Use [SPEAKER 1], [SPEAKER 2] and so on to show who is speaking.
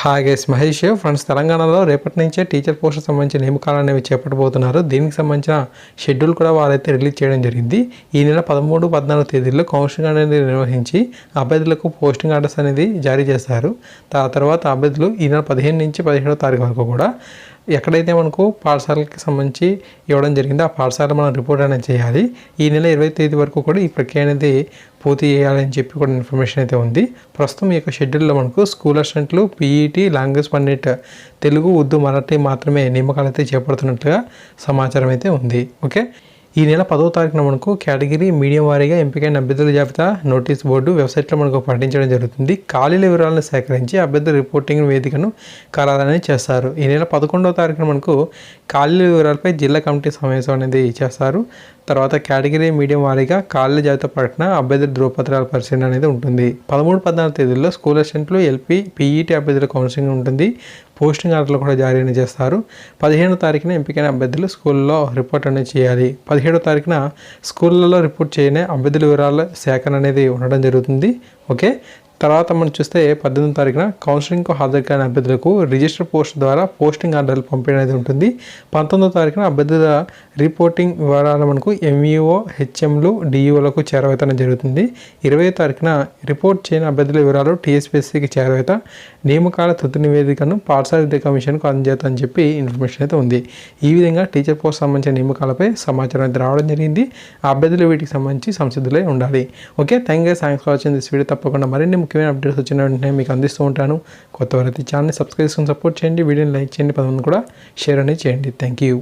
[SPEAKER 1] Hi Mahesh friends తెలంగాణలో రేపటి నుంచే టీచర్ పోస్ట్ సంబంధించిన నియమకాలు అనేవి చేపట్టబోతున్నారు. దీనికి సంబంధించిన షెడ్యూల్ కూడా వారైతే రిలీజ్ చేయడం జరిగింది. ఈ నెల పదమూడు పద్నాలుగు తేదీల్లో కౌన్సిలింగ్ అనేది నిర్వహించి అభ్యర్థులకు పోస్టింగ్ ఆర్డర్స్ అనేది జారీ చేశారు. ఆ తర్వాత అభ్యర్థులు ఈ నెల పదిహేను నుంచి పదిహేడో తారీఖు వరకు కూడా ఎక్కడైతే మనకు పాఠశాలకి సంబంధించి ఇవ్వడం జరిగిందో ఆ పాఠశాల మనం రిపోర్ట్ అనేది చేయాలి. ఈ నెల ఇరవై తేదీ వరకు కూడా ఈ ప్రక్రియ అనేది పూర్తి చేయాలని చెప్పి కూడా ఇన్ఫర్మేషన్ అయితే ఉంది. ప్రస్తుతం ఈ యొక్క షెడ్యూల్లో మనకు స్కూల్ అసిస్టెంట్లు పీఈటీ లాంగ్వేజ్ పండిట్ తెలుగు ఉర్దూ మరాఠీ మాత్రమే నియమకాలు అయితే చేపడుతున్నట్లుగా సమాచారం అయితే ఉంది. ఓకే ఈ నెల పదో తారీఖున మనకు కేటగిరీ మీడియం వారీగా ఎంపికైన అభ్యర్థుల జాబితా నోటీస్ బోర్డు వెబ్సైట్లో మనకు ప్రకటించడం జరుగుతుంది. ఖాళీల వివరాలను సేకరించి అభ్యర్థుల రిపోర్టింగ్ వేదికను ఖరారని చేస్తారు. ఈ నెల పదకొండవ తారీఖున మనకు ఖాళీల వివరాలపై జిల్లా కమిటీ సమావేశం అనేది చేస్తారు. తర్వాత కేటగిరీ మీడియం వారీగా ఖాళీల జాబితా ప్రకటన అభ్యర్థుల ధృవపత్రాల పరిశీలన అనేది ఉంటుంది. పదమూడు పద్నాలుగు తేదీల్లో స్కూల్ అసిస్టెంట్లు ఎల్పీ పీఈటీ అభ్యర్థుల కౌన్సిలింగ్ ఉంటుంది. పోస్టింగ్ ఆర్డర్లు కూడా జారీ చేస్తారు. పదిహేను తారీఖున ఎంపికైన అభ్యర్థులు స్కూల్లో రిపోర్ట్ అనేది చేయాలి. పదిహేడో తారీఖున స్కూళ్ళలో రిపోర్ట్ చేయని అభ్యర్థుల వివరాల సేకరణ అనేది ఉండడం జరుగుతుంది. ఓకే? తర్వాత మనం చూస్తే పద్దెనిమిది తారీఖున కౌన్సిలింగ్కు హాజరు కాని అభ్యర్థులకు రిజిస్టర్ పోస్ట్ ద్వారా పోస్టింగ్ ఆర్డర్లు పంపిణీ అనేది ఉంటుంది పంతొమ్మిదో తారీఖున అభ్యర్థుల రిపోర్టింగ్ వివరాలు మనకు ఎంఈఓ హెచ్ఎంలు డిఈఓలకు చేరవేతనం జరుగుతుంది. ఇరవై తారీఖున రిపోర్ట్ చేయని అభ్యర్థుల వివరాలు టీఎస్పీఎస్సీకి చేరవేత నియామకాల తుది నివేదికను పాఠశాల కమిషన్కు కమిషన్కు అందజేతని చెప్పి ఇన్ఫర్మేషన్ అయితే ఉంది. ఈ విధంగా టీచర్ పోస్ట్ సంబంధించిన నియామకాలపై సమాచారం అయితే రావడం జరిగింది. అభ్యర్థులు వీటికి సంబంధించి సంసిద్ధులై ఉండాలి. Okay thank you thanks for watching this video తప్పకుండా మరిన్ని ముఖ్యమైన అప్డేట్స్ వచ్చిన వెంటనే మీకు అందిస్తూ ఉంటాను. కొత్త వారైతే ఛానల్ని సబ్స్క్రైబ్ చేసుకుని సపోర్ట్ చేయండి. వీడియోని లైక్ చేయండి. పదకొండు కూడా షేర్ అనేది చేయండి. Thank you